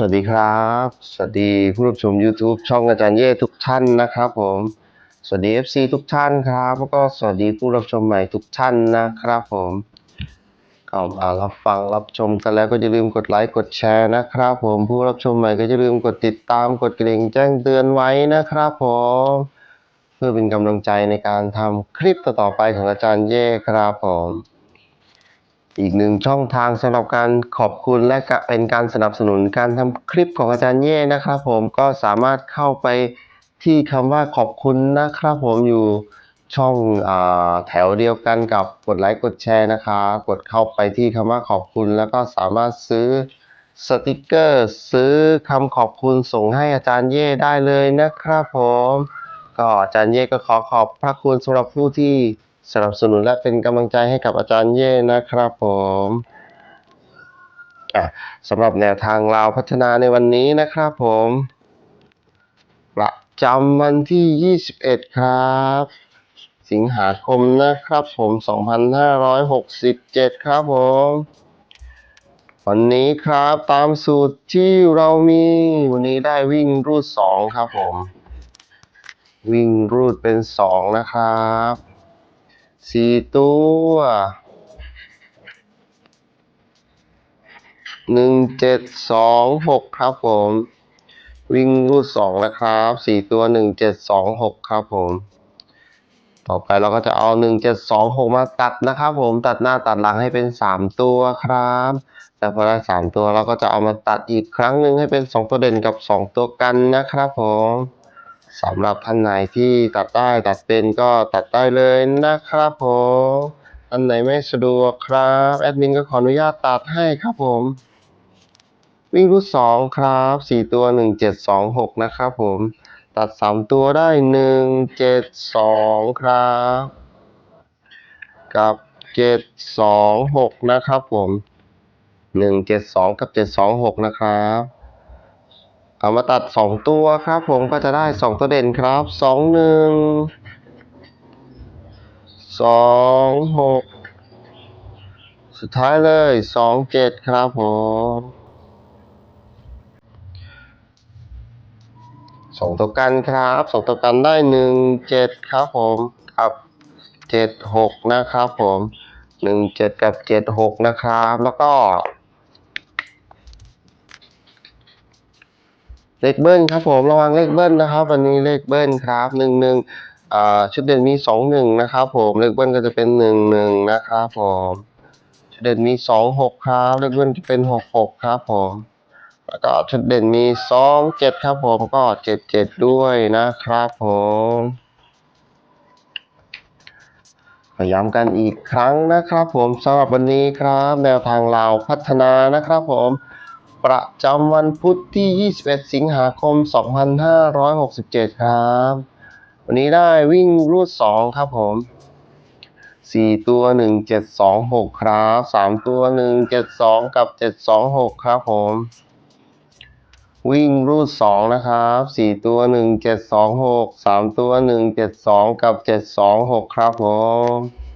สวัสดีครับ สวัสดีผู้รับชม YouTube ช่องอาจารย์เย่ทุกท่านนะครับผม สวัสดี FC ทุกท่านครับแล้วก็สวัสดีผู้รับชมใหม่ทุกท่านนะครับผมก็มารับฟังรับชมกันแล้วก็อย่าลืมกดไลค์กดแชร์นะครับ ผมผู้รับชมใหม่ก็อย่าลืมกดติดตามกดกระดิ่งแจ้งเตือนไว้นะครับผมเพื่อเป็นกำลังใจในการทำคลิปต่อๆไปของอาจารย์เย่ครับผม อีกหนึ่งช่องทางสำหรับการขอบคุณและเป็นการสนับสนุนการทำคลิปของอาจารย์เย่นะครับผมก็สามารถเข้าไปที่คำว่าขอบคุณนะครับผมอยู่ช่องอแถวเดียวกันกับกดไลค์กดแชร์นะครับกดเข้าไปที่คำว่าขอบคุณ แล้วก็สามารถซื้อสติกเกอร์ซื้อคำขอบคุณส่งให้อาจารย์เย่ได้เลยนะครับผม ก็อาจารย์เย่ก็ขอขอบพระคุณสำหรับผู้ที่ สนับสนุนและเป็นกำลังใจให้กับอาจารย์เย่นะครับผมสำหรับแนวทางเราวพัฒนาในวันนี้นะครับผมประจำวันที่ 21 ครับ สิงหาคมนะครับผม 2567 ครับผม วันนี้ครับตามสูตรที่เรามี วันนี้ได้วิ่งรูด 2 ครับผม วิ่งรูดเป็น 2 นะครับ สี่ตัว หนึ่งเจ็ดสองหกครับผม วิ่งรูดสองนะครับสี่ตัวหนึ่งเจ็ดสองหกครับผม ต่อไปเราก็จะเอาหนึ่งเจ็ดสองหกมาตัดนะครับผมตัดหน้าตัดหลังให้เป็นสามตัวครับแล้วพอได้สามตัวเราก็จะเอามาตัดอีกครั้งหนึ่งให้เป็นสองตัวเด่นกับสองตัวกันนะครับผม สำหรับท่านไหนที่ตัดได้ตัดเป็นก็ตัดได้เลยนะครับผมอันไหนไม่สะดวกครับแอดมินก็ขออนุญาตตัดให้ครับผม วิ่งรูดสองครับสี่ตัวหนึ่งเจ็ดสองหกนะครับผม ตัดสามตัวได้หนึ่งเจ็ดสองครับ กับเจ็ดสองหกนะครับผมหนึ่งเจ็ดสองกับเจ็ดสองหกนะครับ เอามาตัดสองตัวครับผมก็จะได้สองตัวเด่นครับสองหนึ่งสองหกสุดท้ายเลยสองเจ็ดครับผมสองตัวกันครับสองตัวกันได้หนึ่งเจ็ดครับผมกับเจ็ดหกนะครับผมหนึ่งเจ็ดกับเจ็ดหกนะครับ แล้วก็ เลขเบิ้ลครับผมระวังเลขเบิ้ลนะครับ วันนี้เลขเบิ้ลครับหนึ่งหนึ่งอ่าชุดเด่นมีสองหนึ่งนะครับผมเลขเบิ้ลก็จะเป็นหนึ่งหนึ่งนะครับผมชุดเด่นมีสองหกครับเลขเบิ้ลจะเป็นหกหกครับผมแล้วก็ชุดเด่นมีสองเจ็ดครับผมก็เจ็ดเจ็ดด้วยนะครับผมก็ย้ำกันอีกครั้งนะครับผมสำหรับวันนี้ครับ แนวทางเราพัฒนานะครับผม ประจำวันพุธที่ 21 สิงหาคม 2567 ครับ วันนี้ได้วิ่งรูด 2 ครับผม 4 ตัว 1726 ครับ 3 ตัว 172 กับ 726 ครับผม วิ่งรูด 2 นะครับ 4 ตัว 1726 3 ตัว 172 กับ 726 ครับผม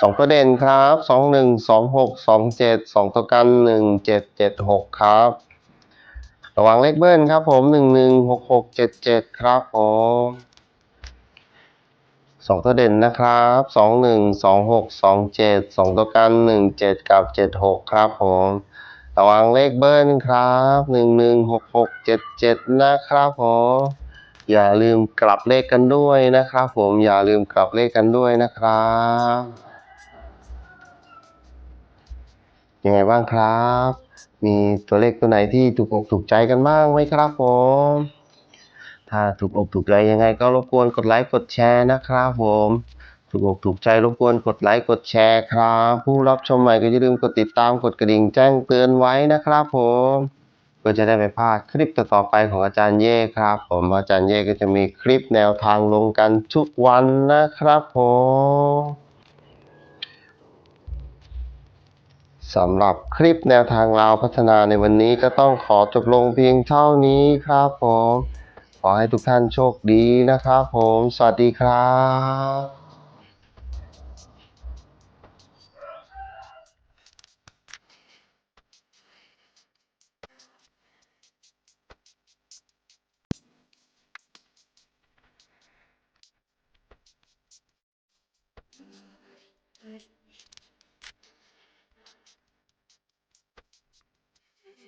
สองตัวเด่นครับสองหนึ่งสองหกสองเจ็ดสองตัวกันหนึ่งเจ็ดเจ็ดหกครับ ระวังเลขเบิ้ลครับผมหนึ่งหนึ่งหกหกเจ็ดเจ็ดครับผมสองตัวเด่นนะครับสองหนึ่งสองหกสองเจ็ดสองตัวกันหนึ่งเจ็ดกับเจ็ดหกครับผมระวังเลขเบิ้ลครับหนึ่งหนึ่งหกหกเจ็ดเจ็ดนะครับผมอย่าลืมกลับเลขกันด้วยนะครับ ผมอย่าลืมกลับเลขกันด้วยนะครับ ยังไงบ้างครับ มีตัวเลขตัวไหนที่ถูกอกถูกใจกันบ้างไหมครับผม ถ้าถูกอกถูกใจยังไงก็รบกวนกดไลค์กดแชร์นะครับผม ถูกอกถูกใจรบกวนกดไลค์กดแชร์ครับ ผู้รับชมใหม่ก็อย่าลืมกดติดตามกดกระดิ่งแจ้งเตือนไว้นะครับผมเพื่อจะได้ไม่พลาดคลิปต่อๆไปของอาจารย์เย่ครับ ผมอาจารย์เย่ก็จะมีคลิปแนวทางลงกันทุกวันนะครับผม สำหรับคลิปแนวทางราวพัฒนาในวันนี้ก็ต้องขอจบลงเพียงเท่านี้ครับผม ขอให้ทุกท่านโชคดีนะครับผม สวัสดีครับ